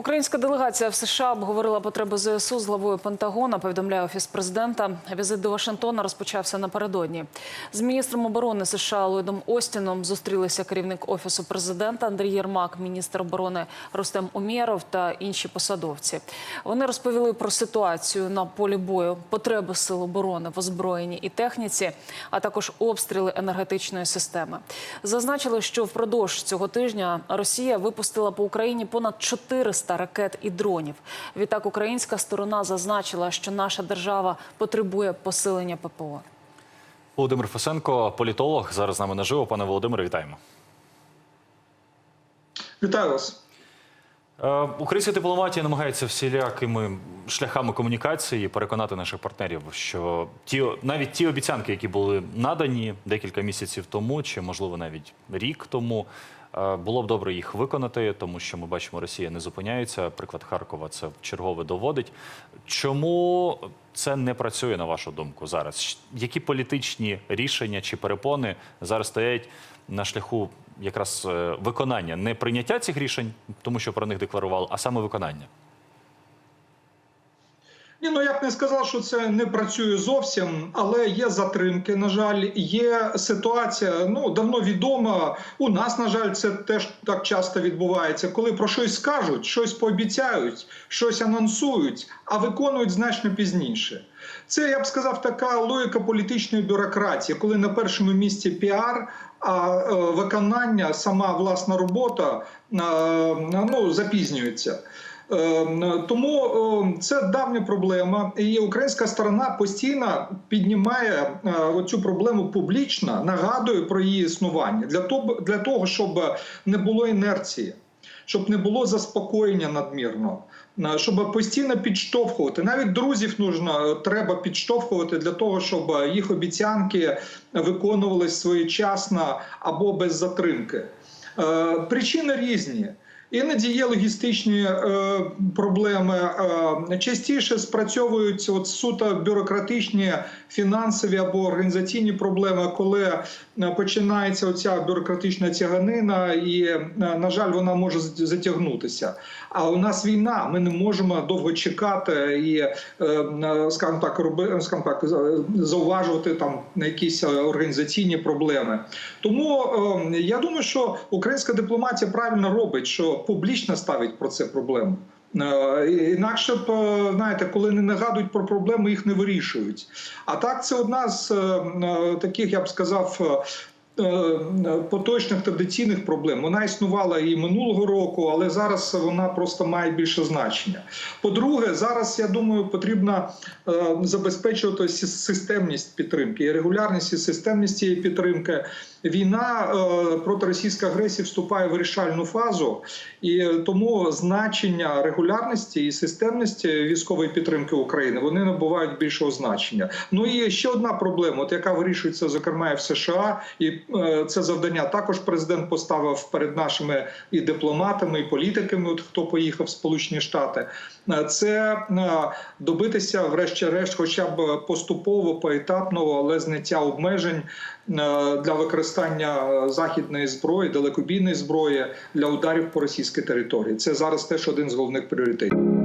Українська делегація в США обговорила потреби ЗСУ з главою Пентагона. Повідомляє офіс президента. Візит до Вашингтона розпочався напередодні. З міністром оборони США Ллойдом Остіном зустрілися керівник офісу президента Андрій Єрмак, міністр оборони Рустем Умєров та інші посадовці. Вони розповіли про ситуацію на полі бою, потреби сил оборони в озброєнні і техніці, а також обстріли енергетичної системи. Зазначили, що впродовж цього тижня Росія випустила по Україні понад 400 ракет і дронів. Відтак українська сторона зазначила, що наша держава потребує посилення ППО. Володимир Фесенко, політолог, зараз з нами наживо. Пане Володимире, вітаємо. Вітаю вас. Е, Українська дипломатія намагається всілякими шляхами комунікації переконати наших партнерів, що ті навіть ті обіцянки, які були надані декілька місяців тому, чи можливо навіть рік тому, було б добре їх виконати, тому що ми бачимо, Росія не зупиняється. Приклад Харкова це чергове доводить. Чому це не працює на вашу думку зараз? Які політичні рішення чи перепони зараз стоять на шляху якраз е, виконання, не прийняття цих рішень, тому що про них декларували, а саме виконання? Ні, ну я б не сказав, що це не працює зовсім, але є затримки. На жаль, є ситуація. Ну давно відома. У нас, на жаль, це теж так часто відбувається. Коли про щось скажуть, щось пообіцяють, щось анонсують, а виконують значно пізніше. Це я б сказав, така логіка політичної бюрократії, коли на першому місці піар, а е, виконання, сама власна робота е, ну, запізнюється. Е, Тому е, це давня проблема, і українська сторона постійно піднімає е, цю проблему публічно, нагадує про її існування для того, для того, щоб не було інерції, щоб не було заспокоєння надмірно, е, щоб постійно підштовхувати. Навіть друзів нужно треба підштовхувати для того, щоб їх обіцянки виконувались своєчасно або без затримки. Е, Причини різні. Іноді є логістичні е, проблеми. Е, частіше спрацьовують от суто бюрократичні, фінансові або організаційні проблеми, коли е, починається оця бюрократична тяганина, і, е, на жаль, вона може затягнутися. А у нас війна, ми не можемо довго чекати і, е, скажімо так, роби, скажімо так, зауважувати там на якісь е, організаційні проблеми. Тому е, я думаю, що українська дипломатія правильно робить, що публічно ставить про це проблему. Е, Інакше б е, знаєте, коли не нагадують про проблеми, їх не вирішують. А так це одна з е, таких, я б сказав. Е, е, Поточних традиційних проблем вона існувала і минулого року, але зараз вона просто має більше значення. По-друге, зараз я думаю, потрібно е, забезпечувати системність підтримки і регулярність і системність цієї підтримки. Війна проти російської агресії вступає в вирішальну фазу, і тому значення регулярності і системності військової підтримки України вони набувають більшого значення. Ну і ще одна проблема, от яка вирішується зокрема і в США, і це завдання також президент поставив перед нашими і дипломатами, і політиками, от хто поїхав в Сполучені Штати. Е, Це е, добитися, врешті-решт, хоча б поступово, поетапного, але зняття обмежень е, для використання е, західної зброї, далекобійної зброї для ударів по російській території. Це зараз теж один з головних пріоритетів.